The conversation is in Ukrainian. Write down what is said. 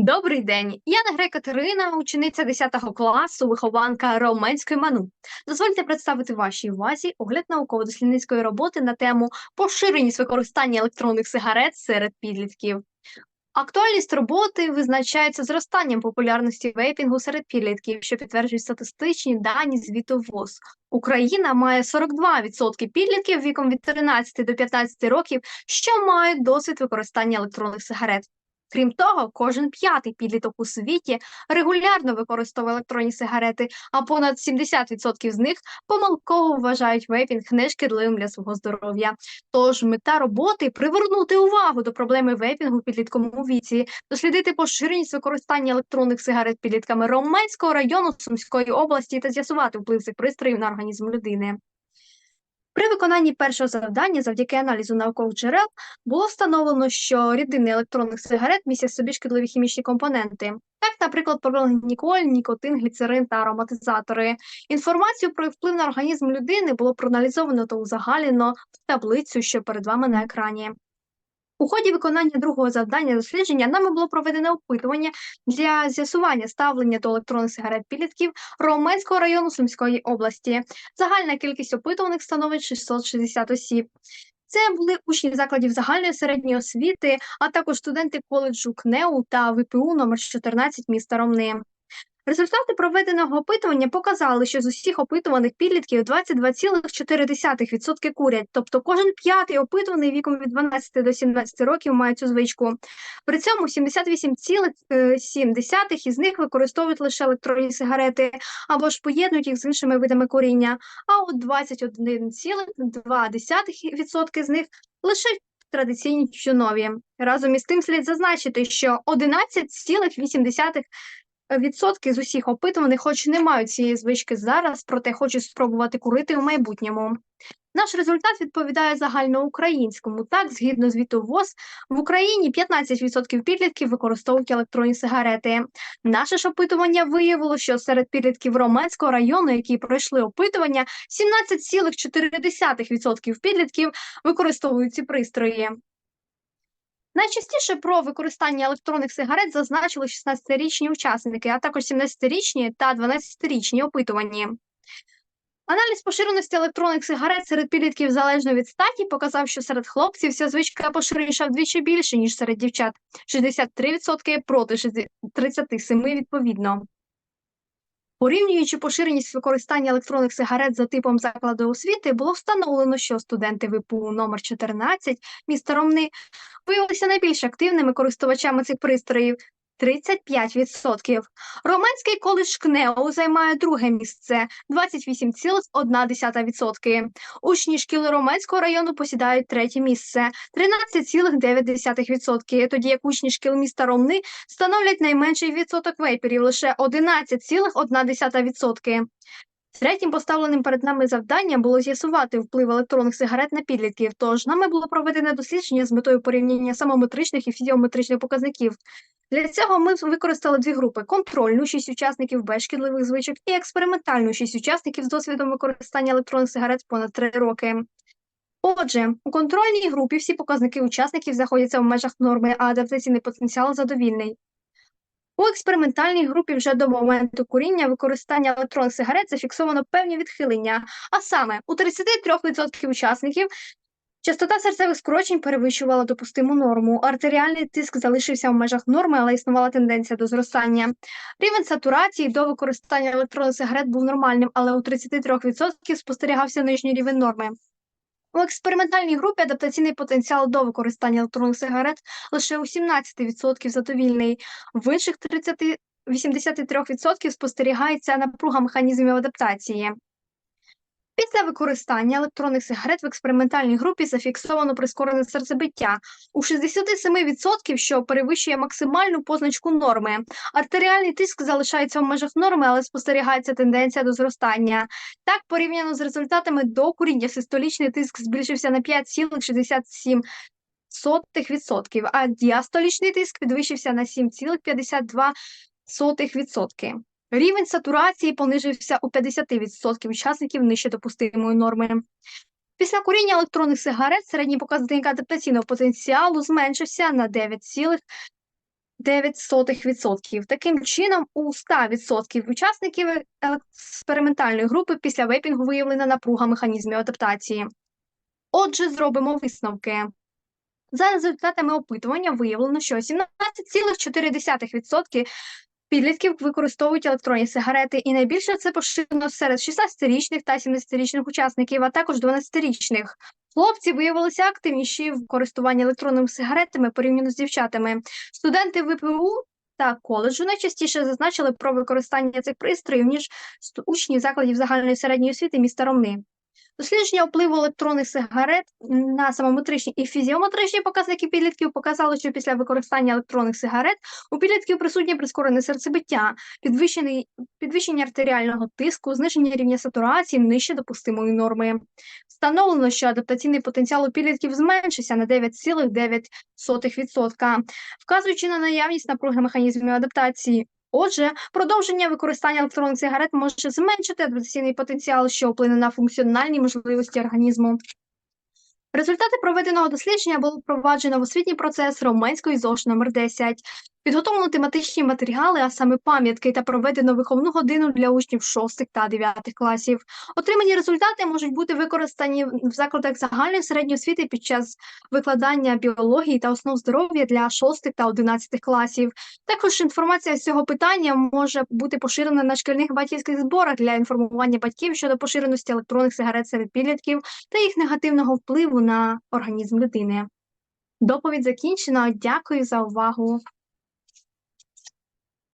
Добрий день. Я Негре Катерина, учениця 10 класу, вихованка Роменської ману. Дозвольте представити вашій увазі огляд науково-дослідницької роботи на тему поширеність використання електронних сигарет серед підлітків. Актуальність роботи визначається зростанням популярності вейпінгу серед підлітків, що підтверджують статистичні дані звіту ВОЗ. Україна має 42% підлітків віком від 13 до 15 років, що мають досвід використання електронних сигарет. Крім того, кожен п'ятий підліток у світі регулярно використовує електронні сигарети, а понад 70% з них помилково вважають вейпінг нешкідливим для свого здоров'я. Тож мета роботи привернути увагу до проблеми вейпінгу в підлітковому віці, дослідити поширеність використання електронних сигарет підлітками Романського району Сумської області та з'ясувати вплив цих пристроїв на організм людини. При виконанні першого завдання, завдяки аналізу наукових джерел, було встановлено, що рідини електронних сигарет містять собі шкідливі хімічні компоненти, так, наприклад, пропіленгліколь, нікотин, гліцерин та ароматизатори. Інформацію про вплив на організм людини було проаналізовано та узагальнено в таблицю, що перед вами на екрані. У ході виконання другого завдання дослідження нами було проведено опитування для з'ясування ставлення до електронних сигарет підлітків Роменського району Сумської області. Загальна кількість опитуваних становить 660 осіб. Це були учні закладів загальної середньої освіти, а також студенти коледжу КНЕУ та ВПУ номер 14 міста Ромни. Результати проведеного опитування показали, що з усіх опитуваних підлітків 22,4% курять, тобто кожен п'ятий опитуваний віком від 12 до 17 років має цю звичку. При цьому 78,7% із них використовують лише електронні сигарети або ж поєднують їх з іншими видами куріння, а от 21,2% з них лише традиційні тютюнові. Разом із тим слід зазначити, що 11,8% відсотки з усіх опитуваних, хоч не мають цієї звички зараз, проте хочуть спробувати курити в майбутньому. Наш результат відповідає загальноукраїнському. Так, згідно звіту ВОЗ, в Україні 15% підлітків використовують електронні сигарети. Наше ж опитування виявило, що серед підлітків Романського району, які пройшли опитування, 17,4% підлітків використовують ці пристрої. Найчастіше про використання електронних сигарет зазначили 16-річні учасники, а також 17-річні та 12-річні опитувані. Аналіз поширеності електронних сигарет серед підлітків залежно від статі показав, що серед хлопців ця звичка поширеніша вдвічі більше, ніж серед дівчат 63% проти 37% відповідно. Порівнюючи поширеність використання електронних сигарет за типом закладу освіти, було встановлено, що студенти ВПУ номер 14 міста Ромни виявилися найбільш активними користувачами цих пристроїв 35%. Романський коледж КНЕО займає друге місце 28,1%. Учні шкіли Романського району посідають третє місце 13,9%, тоді як учні шкіл міста Ромни становлять найменший відсоток вейперів лише 11,1%. Третім поставленим перед нами завданням було з'ясувати вплив електронних сигарет на підлітків. Тож нами було проведено дослідження з метою порівняння самометричних і фізіометричних показників. Для цього ми використали дві групи: контрольну шість учасників без шкідливих звичок і експериментальну шість учасників з досвідом використання електронних сигарет понад три роки. Отже, у контрольній групі всі показники учасників знаходяться в межах норми, а адаптаційний потенціал задовільний. У експериментальній групі вже до моменту куріння використання електронних сигарет зафіксовано певні відхилення, а саме у 33% учасників частота серцевих скорочень перевищувала допустиму норму, артеріальний тиск залишився в межах норми, але існувала тенденція до зростання. Рівень сатурації до використання електронних сигарет був нормальним, але у 33% спостерігався нижній рівень норми. У експериментальній групі адаптаційний потенціал до використання електронних сигарет лише у 17% задовільний, в інших 30 83% спостерігається напруга механізмів адаптації. Після використання електронних сигарет в експериментальній групі зафіксовано прискорене серцебиття у 67%, що перевищує максимальну позначку норми. Артеріальний тиск залишається в межах норми, але спостерігається тенденція до зростання. Так, порівняно з результатами до куріння, систолічний тиск збільшився на 5,67%. а діастолічний тиск підвищився на 7,52%. Рівень сатурації понижився у 50% учасників нижче допустимої норми. Після куріння електронних сигарет середній показник адаптаційного потенціалу зменшився на 9,5%. 0,09%. Таким чином, у 100% учасників експериментальної групи після вейпінгу виявлена напруга механізмів адаптації. Отже, зробимо висновки. За результатами опитування виявлено, що 17,4% підлітків використовують електронні сигарети, і найбільше це поширено серед 16-річних та 17-річних учасників, а також 12-річних. Хлопці виявилися активніші в користуванні електронними сигаретами порівняно з дівчатами. Студенти ВПУ та коледжу найчастіше зазначили про використання цих пристроїв, ніж учні закладів загальної середньої освіти міста Ромни. Дослідження впливу електронних сигарет на самометричні і фізіометричні показники підлітків показало, що після використання електронних сигарет у підлітків присутнє прискорене серцебиття, підвищення артеріального тиску, зниження рівня сатурації нижче допустимої норми. Встановлено, що адаптаційний потенціал у підлітків зменшився на 9,9%, вказуючи на наявність напруги механізмів адаптації. Отже, продовження використання електронних сигарет може зменшити адаптаційний потенціал, що вплине на функціональні можливості організму. Результати проведеного дослідження було впроваджено в освітній процес Романської ЗОЖ номер 10. Підготовлено тематичні матеріали, а саме пам'ятки, та проведено виховну годину для учнів 6 та 9 класів. Отримані результати можуть бути використані в закладах загальної середньої освіти під час викладання біології та основ здоров'я для 6 та 11 класів. Також інформація з цього питання може бути поширена на шкільних батьківських зборах для інформування батьків щодо поширеності електронних сигарет серед підлітків та їх негативного впливу на організм людини. Доповідь закінчена. Дякую за увагу.